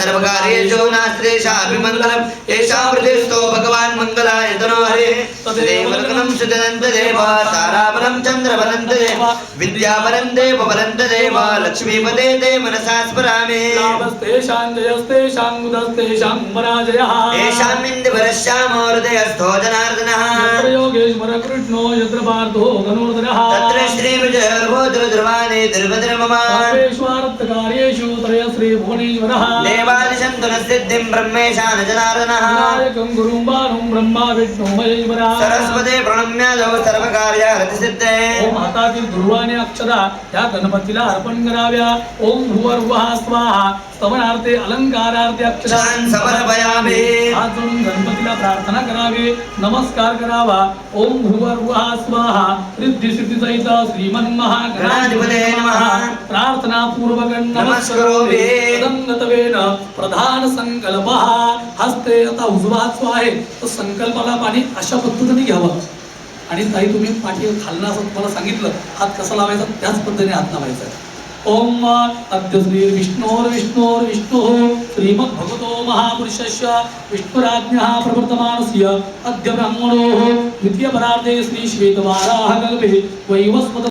सर्वकार्येषु नास्त्रेषापि मङ्गलम् येषां हृदयस्थो भगवान् मङ्गलाय तनो हरे तदेव लग्नं सुजनन्तदेव ताराबलं चन्द्रबलं तदेव विद्याबलं देवबलं तदेव लक्ष्मीपदे ते मनसा स्मरामि। लाभस्तेषां जयस्तेषां गुदस्तेषां पराजयः येषामिन्दुवरश्यामो हृदयस्थो जनार्दनः। कृष्णो यत्र पार्थो धनुर्धरः। तत्र श्रीविजयर्भोद्रध्रुवाणि दुर्भद्रममा सर्वेष्वार्थकार्येषु त्रय श्रीभुवनेश्वरः देवादिशन्तुनसिद्धिं ब्रह्मेशान जनार्दनः नायकं गुरुं बाणुं ब्रह्मा विष्णु महेश्वरः। सरस्वते प्रणम्यादौ सर्वकार्यार्थसिद्धे ओम हातातील दुर्वाने अक्षरा या गणपतीला अर्पण कराव्या। ओम भुवर्वहा स्वाहा स्तवनार्थे अलंकारार्थे अक्षरा। समर्पयामि। हात प्रार्थना करावी. नमस्कार करावा. ओम भुवर्वहा स्वाहा. रिद्धी सिद्धी सहित श्रीमन गणाधिपते नमः. प्रार्थना पूर्वक नमस्करोमि. तदंगतवेन प्रधान संकल्प. हस्ते आता उजवा जो आहे. तो संकल्पाला पाणी अशा पद्धतीने घ्यावं. आणि ताई तुम्ही पाठी खालनं असं तुम्हाला सांगितलं. हात कसा लावायचा? त्याच पद्धतीने हात लावायचा. ओम अद्य श्री विष्णोर विष्णोर विष्णु. श्रीमद महापुरुष महापुरुषस्य विष्णुराज्ञः प्रवर्तमानस्य अद्य ब्रह्मणो द्वितीयपरार्धे श्री श्वेतवाराह कल वैवस्वत